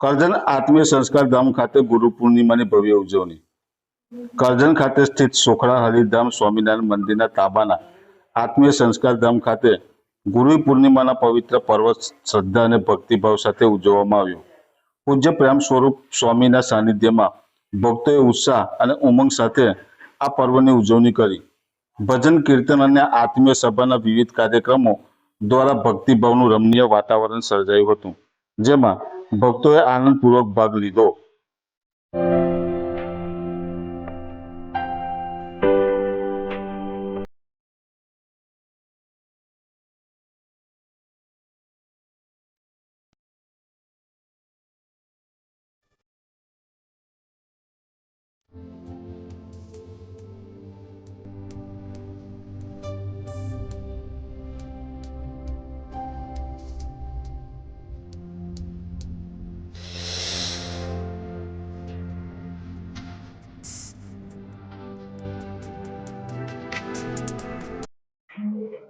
કરજણ આત્મીય સંસ્કાર ધામ ખાતે ગુરુ પૂર્ણિમાની ભવ્ય ઉજવણી. કરજણ ખાતે સ્થિત સોખડા હરિધામ સ્વામિનારાયણ મંદિરના તાબાના આત્મીય સંસ્કાર ધામ ખાતે ગુરુ પૂર્ણિમાના પવિત્ર પર્વ શ્રદ્ધા અને ભક્તિભાવ સાથે ઉજવવામાં આવ્યું. પૂજ્ય પ્રેમ સ્વરૂપ સ્વામીના સાનિધ્યમાં ભક્તોએ ઉત્સાહ અને ઉમંગ સાથે આ પર્વની ઉજવણી કરી. ભજન, કીર્તન અને આત્મીય સભાના વિવિધ કાર્યક્રમો દ્વારા ભક્તિભાવનું રમણીય વાતાવરણ સર્જાયું હતું. જેમાં ભક્તોએ આનંદપૂર્વક ભાગ લીધો.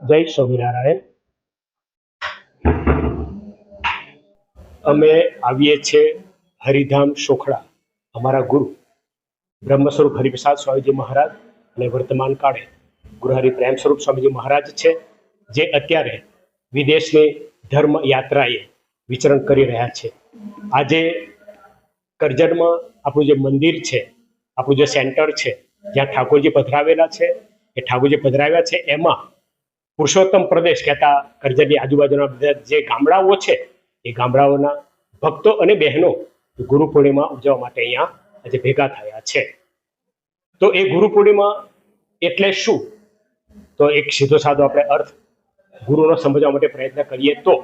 જય સ્વામિનારાયણ. અમે આવીએ છીએ હરિધામ સોખડા અમારા ગુરુ બ્રહ્મ સ્વરૂપ હરિપ્રસાદ સ્વામીજી મહારાજ અને વર્તમાન કાળે ગુરુ પ્રેમ સ્વરૂપ સ્વામીજી મહારાજ છે, જે અત્યારે વિદેશની ધર્મ યાત્રાએ વિચરણ કરી રહ્યા છે. આજે કરજણમાં આપણું જે મંદિર છે, આપણું જે સેન્ટર છે, જ્યાં ઠાકોરજી પધરાવેલા છે, એ ઠાકોરજી પધરાવ્યા છે, એમાં પુરુષોત્તમ પ્રદેશ કહેતા કરજણની આજુબાજુના બધા જે ગામડાઓ છે, એ ગામડાઓના ભક્તો અને બહેનો ગુરુ પૂર્ણિમા ઉજવવા માટે અહીંયા આજે ભેગા થયા છે. તો એ ગુરુ પૂર્ણિમા એટલે શું? તો એક સીધો સાધો આપણે અર્થ ગુરુનો સમજવા માટે પ્રયત્ન કરીએ તો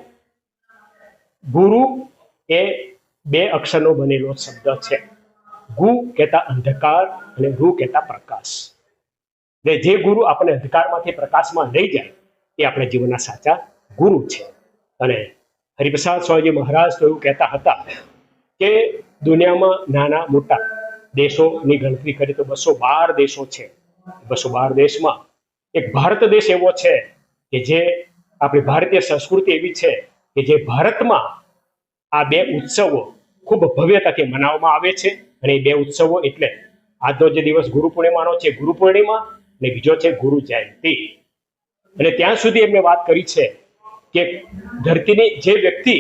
ગુરુ એ બે અક્ષરનો બનેલો શબ્દ છે. ગુ કહેતા અંધકાર અને રૂ કહેતા પ્રકાશ. ને જે ગુરુ આપણને અંધકારમાંથી પ્રકાશમાં લઈ જાય એ આપણા જીવનના સાચા ગુરુ છે. અને હરિપ્રસાદ સ્વામીજી મહારાજ તો એવું કહેતા હતા કે દુનિયામાં નાના મોટા દેશોની ગણતરી કરી તો બસો બાર દેશો છે. બસો બાર દેશમાં એક ભારત દેશ એવો છે કે જે આપણી ભારતીય સંસ્કૃતિ એવી છે કે જે ભારતમાં આ બે ઉત્સવો ખૂબ ભવ્યતાથી મનાવવામાં આવે છે. અને એ બે ઉત્સવો એટલે આજનો જે દિવસ ગુરુ પૂર્ણિમાનો છે ગુરુ પૂર્ણિમા અને બીજો છે ગુરુ જયંતિ. અને ત્યાં સુધી એમને વાત કરી છે કે ધરતીની જે વ્યક્તિ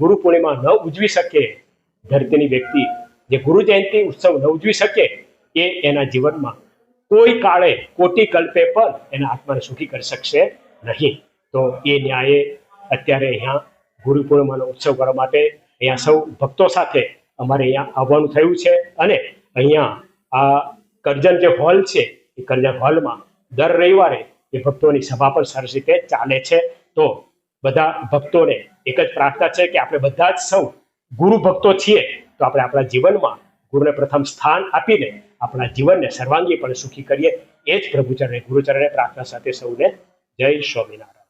ગુરુ પૂર્ણિમા ન ઉજવી શકે, ધરતીની વ્યક્તિ જે ગુરુ જયંતિ ઉત્સવ ન ઉજવી શકે, એ એના જીવનમાં કોઈ કાળે કોટી કલ્પે પણ એના આત્માને સુખી કરી શકશે નહીં. તો એ ન્યાયે અત્યારે અહીંયા ગુરુ પૂર્ણિમાનો ઉત્સવ કરવા માટે અહીંયા સૌ ભક્તો સાથે અમારે અહીંયા આવવાનું થયું છે અને અહીંયા આ કરજણ જે હોલ છે, એ કરજણ હોલમાં દર રવિવારે એ ભક્તોની સભા પણ સરસ રીતે ચાલે છે. તો બધા ભક્તોને એક જ પ્રાર્થના છે કે આપણે બધા જ સૌ ગુરુ ભક્તો છીએ, તો આપણે આપણા જીવનમાં ગુરુને પ્રથમ સ્થાન આપીને આપણા જીવનને સર્વાંગી પણ સુખી કરીએ. એ જ પ્રભુચરણે ગુરુચરણે પ્રાર્થના સાથે સૌને જય સ્વામિનારાયણ.